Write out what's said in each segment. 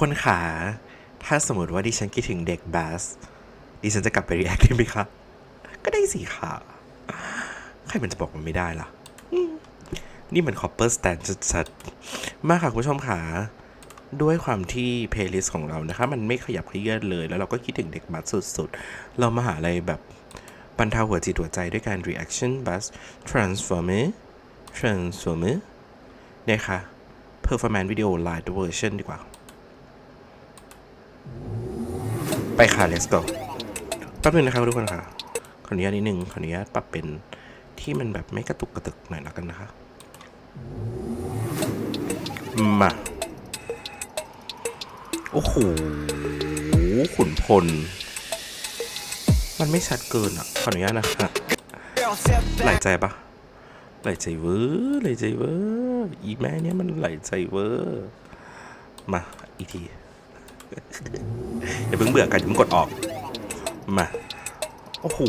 คนขา ถ้าสมมติว่าดิฉันคิดถึงเด็กบัสดิฉันจะกลับไปรีแอคได้ไหมคะก็ได้สิค่ะ ใครมันจะบอกมันไม่ได้ล่ะอืมนี่มันคอปเปอร์สแตนชัดๆ มากค่ะคุณผู้ชมขาด้วยความที่เพลย์ลิสต์ของเรานะคะ มันไม่ขยับเขยื่อนเลย แล้วเราก็คิดถึงเด็กบัสสุดๆ เรามาหาอะไรแบบบรรเทาหัวจิตหัวใจด้วยการ reaction bus transformer transformer นี่ยค่ะ performance video live version ดีกว่า ไปค่ะ let's go แป๊บนึงนะครับทุกคนค่ะ ขออนุญาตนิดนึง ขออนุญาตปรับเป็นที่มันแบบไม่กระตุกกระตึกหน่อยล้วกันนะคะ มา โอ้โห ขุนพล มันไม่ชัดเกินอะ ขออนุญาตนะคะไหลใจปะไหลใจเวอร์ไหลใจเวอร์อีแม่เนี่ยมันไหลใจเวอร์ มา อีกที อย่าเพิ่งเบื่อกันอย่าเพิ่งกดออก มา โอ้โห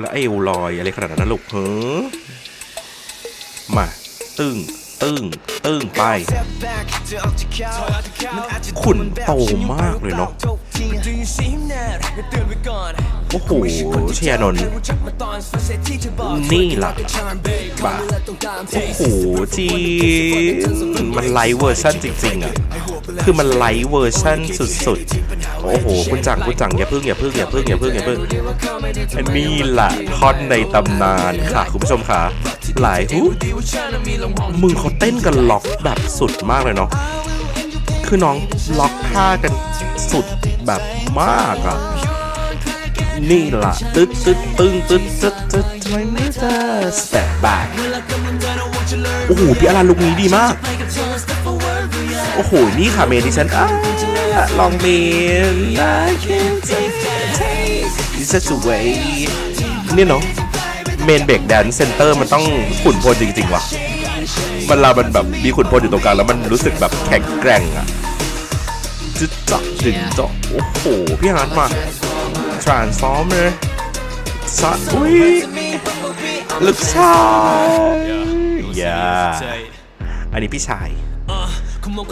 แล้วเอวลอยอะไรขนาดนั้นนะลูกเฮ้อมา ตึ้งตึ้งตึ้งไป ขุนโตมากเลยเนาะ โอ้โหชยานนท์นี่ล่ะบ่าโอ้โหจีมันไลฟ์เวอร์ชันจริงๆอะคือมันไลฟ์เวอร์ชันสุดๆ โอ้โห คุณจังคุณจังอย่าพึ่งอย่าพึ่งอย่าพึ่งอย่าพึ่งอย่าพึ่งนนี้ล่ะท่อนในตำนานค่ะคุณผู้ชมค่ะ หลายฮุมึงเขาเต้นกันล็อกแบบสุดมากเลยเนาะคือน้องล็อกท่ากันสุดแบบมากอะ นี่ล่ะตึ๊ดตึ๊ดตึ้งตึ๊ดตึ๊ดตึ๊ดทำไมไม่เจอ step back โอ้โหพี่อารันลุกนี้ดีมาก โอ้โห นี่ค่ะเมนที่ฉันอ่าลองเมน I can't take it's such a way เนี่ยเนาะเมนเบรกแดนเซนเตอร์มันต้องขุนพลจริง ๆ ว่ะ มันเรามันแบบมีขุนพลอยู่ตรงกลางแล้วมันรู้สึกแบบแข็งแกร่งอะจึ๊ดจ๊อกจึ๊ดจ๊อกโอ้โห พี่ฮาร์ดมา transformer สัอุ้ยลูกชายอย่าอันนี้พี่ชาย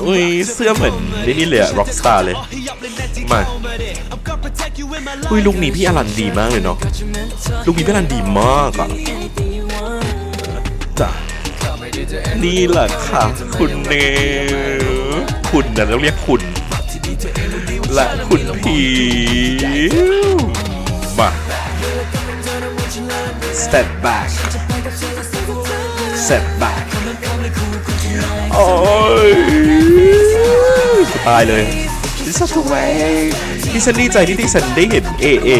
อุ้ยเสื้อเหมือนนี่นี่เลยร็อกสตาร์เลย มา อุ้ยลูกนี้พี่อลันดีมากเลยเนาะ ลูกนี้พี่อลันดีมากอะจ้ะนี่แหละค่ะ คุณเนคุณนะต้องเรียกคุณ และคุณพีมา step back step back โอ้ยตายเลยดิฉันถูกไหมดิฉันดีใจที่ดิฉันได้เห็นเอเอ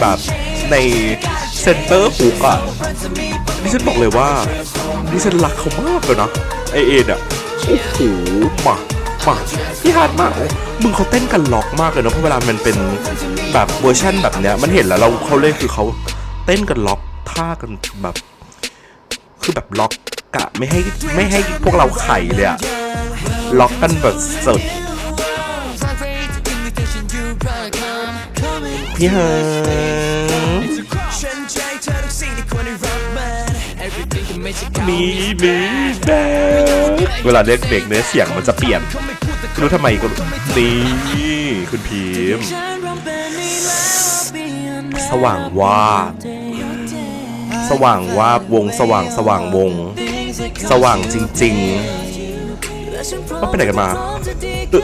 แบบในเซนเตอร์ฮุกอะดิฉันบอกเลยว่าดิฉันรักเขามากเลยนะเอเอเนี่ยโอ้โหมา มาพี่ฮาร์ดมากโอ้มึงเขาเต้นกันล็อกมากเลยเนาะเพราะเวลามันเป็นแบบเวอร์ชั่นแบบเนี้ยมันเห็นแล้วเราเขาเลยคือเขาเต้นกันล็อกท่ากันแบบ คือแบบล็อกกะไม่ให้ไม่ให้พวกเราไข่เลยอะล็อกกันแบบสดพี่ฮา มีมีแบเวลาเล่นเบรกเนื้อเสียงมันจะเปลี่ยนไม่รู้ทำไมก็นี่คุณพีมพ์สว่างวาบสว่างวาบวง สว่างสว่างวง สว่างจริงๆว่าไปไหนกันมาเออ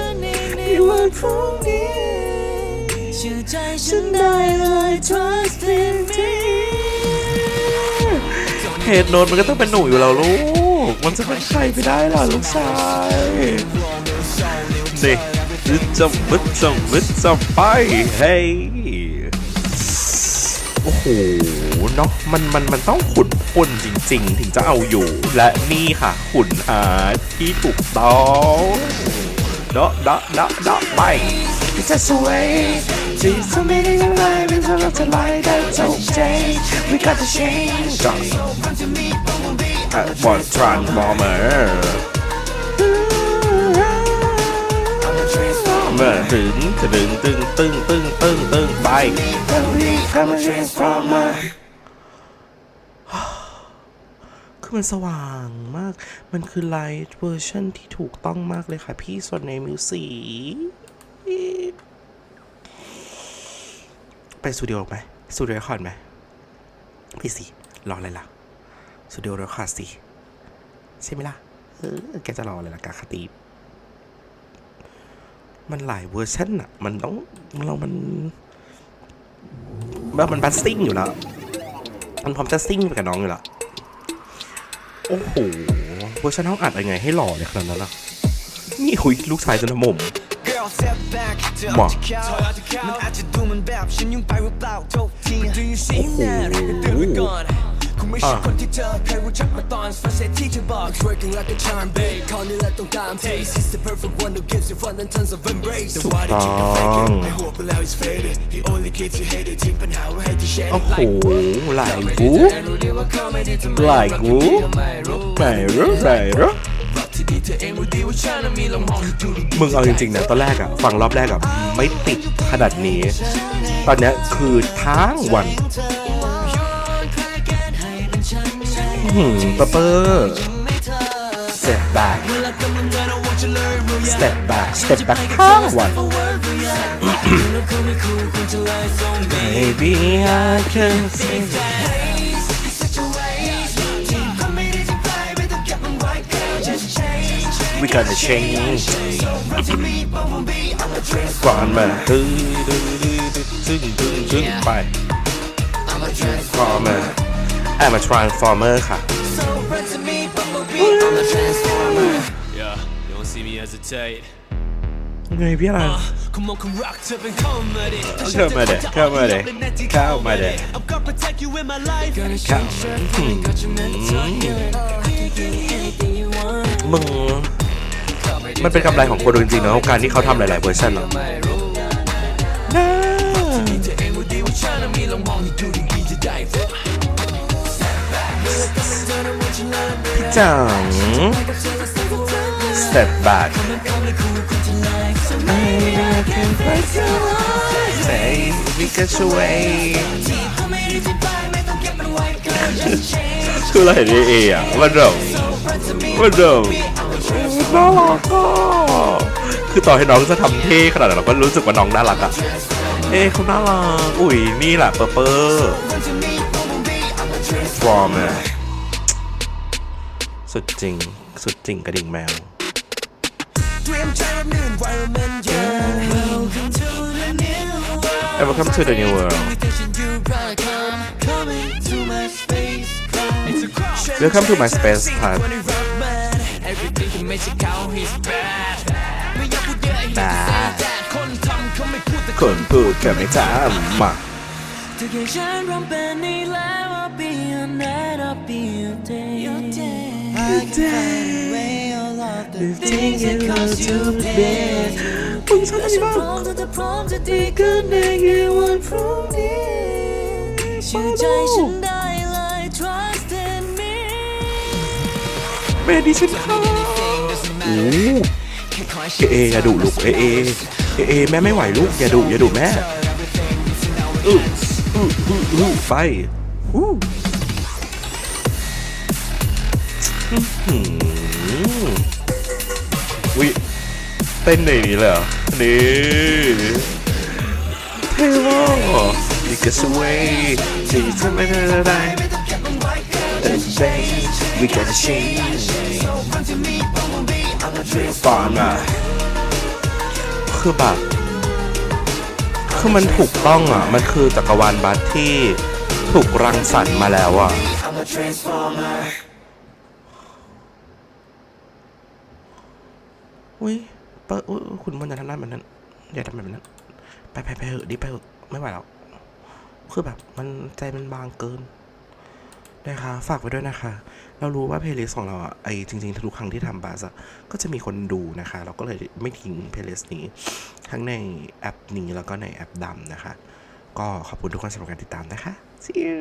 เห ตุโนนมันก็ต้องเป็นหนูอยู่แล้วลูก มันจะเป็นใครไปได้ล่ะลูกชายนี่วิจจวิจจวิจจไปเฮ้ยโอ้โหเนาะมันมันมันต้องขุนพลจริง ๆ ถึงจะเอาอยู่ และนี่ค่ะขุนหาที่ถูกต้องเดาะเดาะเดาะเดาะไป จะสวยจีสมัยยังไงเป็นเราจะไล่ได้จบใจ we got to change จังอะบอล transformer เมื่อถึงจะดึงตึงตึงตึงตึงตึงไปคือคือมันสว่างมาก มันคือไลท์เวอร์ชันที่ถูกต้องมากเลยค่ะพี่ส่วนในมิวสี ไปสตูดิโอไหมสตูดิโอรคอร์ดไหมพี่สิรออะไรล่ะสตูดิโอรคอร์ดสิใช่ไหมล่ะเออแกจะรออะไรล่ะกาคาตีมันหลายเวอร์ชันอะมันต้องเรา มันแบบมันบัสซิ่งอยู่แล้ว มันพร้อมจะซิ่งไปกับน้องอยู่แล้วโอ้โห เวอร์ชันห้องอัดยังไงให้หล่อเลยขนาดนั้นล่ะนี่คุยลูกชายจนหมม Girl step back เธอมาอาจจะแค่มันอาจจะดูเหมันแบบฉันยุ่งไปหรือเปล่าโทษที Do you see that เตือนไว้ก่อนคงไม่ใช่คนที่เธอเคยรู้จักมาตอน first date ที่เธอบอก It's working like a charm babe เขานี่แหละต้องตาม Taste is the perfect one who gives you fun and tons of embrace แต่ว่าที่จริงก็ fake it ไอ้หัวไปแล้ว is faded He only kids who hate it ทิ้งปัญหาไว้ให้ที่ shade โอ้โหหลายกูรู้ดีว่าเขาไม่ได้ทำไมหลายกูไม่รู้ไหนรู้ไหนรู้รักที่ดี เธอเองรู้ดีว่าฉันมีลำมองที่ดูดีมึงเอาจริงๆนะตอนแรกอะฟังรอบแรกอะไม่ติดขนาดนี้ ตอนเนี้ยคือทั้งวันหืมปอร์เปอร์ step back step back step back ทั้งวัน Maybe I can see We gotta change ก่อนมาตื้อตื้อตื้อตื้อตื้อไป Transformer I'm a transformer ค่ะ Yeah, you don't see me hesitate. ไงพี่อะไร Come on, come rock to and come at it. Come at it, come at it, come at it. I'm gonna protect you in my life. Gonna Come. got your mental healing. I can give you anything you want. มึง มันเป็นกำไรของคนดูจริงๆนะการที่เขาทำหลายๆเวอร์ชันอะไม่รู้น่าเธอเองรู้ดีว่าฉันน่ะมีลองมองที่ดูดีๆจะได้พี่จัง step back say we can away คือเราเห็นเอเออะมันแบบมันแบบ น่ารักอะคือต่อให้น้องจะทำเท่ขนาดไหนเราก็รู้สึกว่าน้องน่ารักอะเอ้เขาน่ารักอุ้ยนี่แหละเปอร์เปอร์ฟอร์มอะสุดจริง สุดจริงกระดิ่งแมวเตรียมใจรับมือ Welcome to the new world welcome to my space come When it rock man Everything can make you count he's bad ไม่อยากพูดเยอะไอ้เหี้ย Bad แต่คนทำเขาไม่พูดแต่คนพูดกันไม่จำมาเธอแค่ฉันรำเป็นนี่แล้ว I'll be your night I'll be your day Your day I can find a way all of the things that cause you pain มึงชอบอันนี้มากพร้อมจะพร้อมจะดีขึ้นในกี่วันพรุ่งนี้เชื่อใจฉันได้เลย trust in me เมดิฉันค่ะโอ้ เอเออย่าดุลูกเอเอเอเอแม่ไม่ไหวลูกอย่าดุอย่าดุแม่อืออืออืออือไปอู้อื้อหือวิเต้นในนี้เลยเหรอนี่เท่มากอะนี่ก็สวยที่ทำไม่ได้ได้ The bass we gotta change ฟอนมาคือแบบ คือมันถูกต้องอะ มันคือจักรวาลบัสที่ถูกรังสรรค์มาแล้วอะ อุ้ยเปิดอุ้ยคุณมันอย่าทำนั้แบบนั้นอย่าทำแบบนั้น ไปไปไปเหอะดิไปเหอะไม่ไหวแล้ว คือแบบมันใจมันบางเกิน นะคะ ฝากไว้ด้วยนะคะ เรารู้ว่าเพลย์ลิสต์ของเราอะไอจริงๆทุกครั้งที่ทำบาสอะก็จะมีคนดูนะคะ เราก็เลยไม่ทิ้งเพลย์ลิสต์นี้ ทั้งในแอปนี้แล้วก็ในแอปดำนะคะ ก็ขอบคุณทุกคนสำหรับการติดตามนะคะ see you